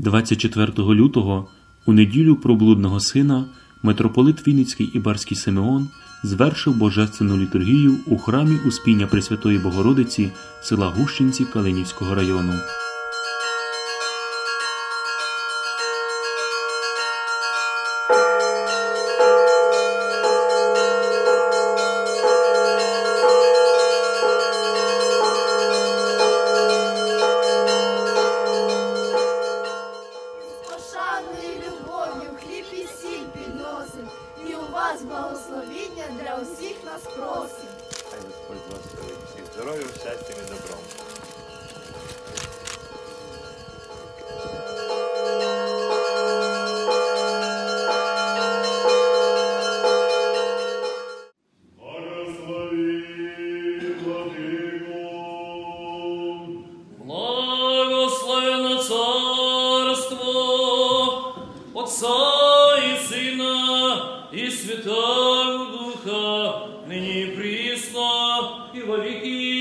24 лютого, у неділю проблудного сина, митрополит Вінницький і Барський Симеон звершив божественну літургію у храмі Успіння Пресвятої Богородиці села Гущенці Калинівського району. Вас благословіння для усіх нас просить. Хай Господь благословить всіх здоров'я, щастя і добром. Присно і во віки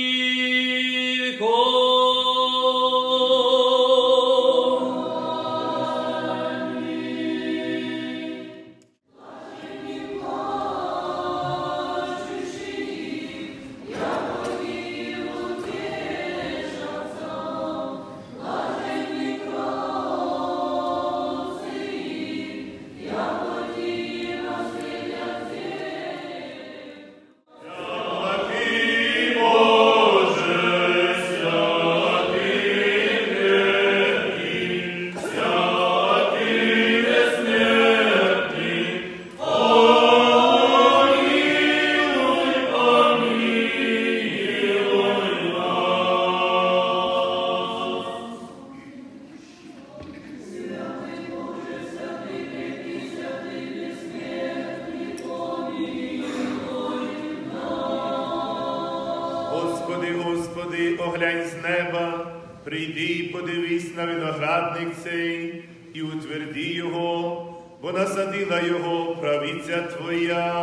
Господи, Господи, оглянь з неба, прийди і подивись на виноградник цей і утверди його, бо насадила його правиця Твоя.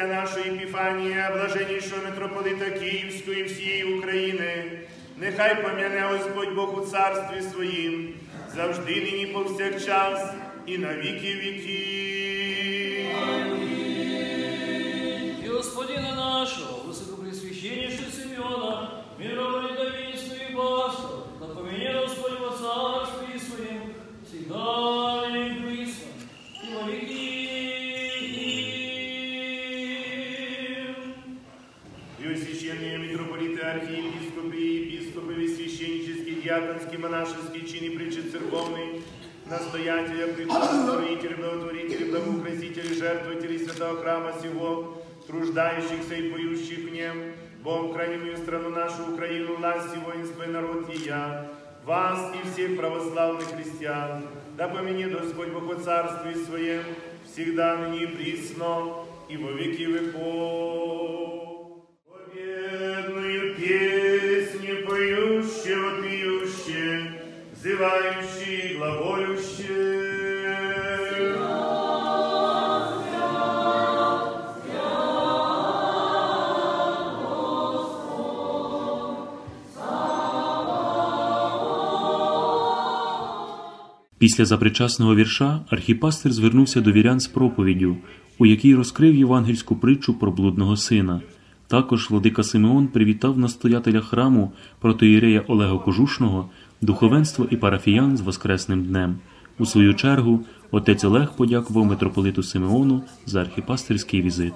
Отця нашої Епіфанії, блаженнішого митрополита Київської всієї України, нехай пом'яне Господь Бог у царстві своїм, завжди нині повсякчас і на віки віків. священнический, диаконский, монашеский, чины, притчи церковный, настоятеля, прихожестроители, благотворители, благоукрасители, жертвователи святого храма сего, труждающихся и поющих в нем, Богом хранимую страну нашу Украину, власть и воинство и народ я, вас и всех православных христиан, да поменет Господь Бог о Царстве Своем, всегда ныне и присно, и во веки веков. взывающий, глаголющий. Після запричасного вірша архіпастир звернувся до вірян з проповіддю, у якій розкрив євангельську притчу про блудного сина. Також владика Симеон привітав настоятеля храму протоірея Олега Кожушного духовенство і парафіян з Воскресним днем. У свою чергу отець Олег подякував митрополиту Симеону за архіпастерський візит.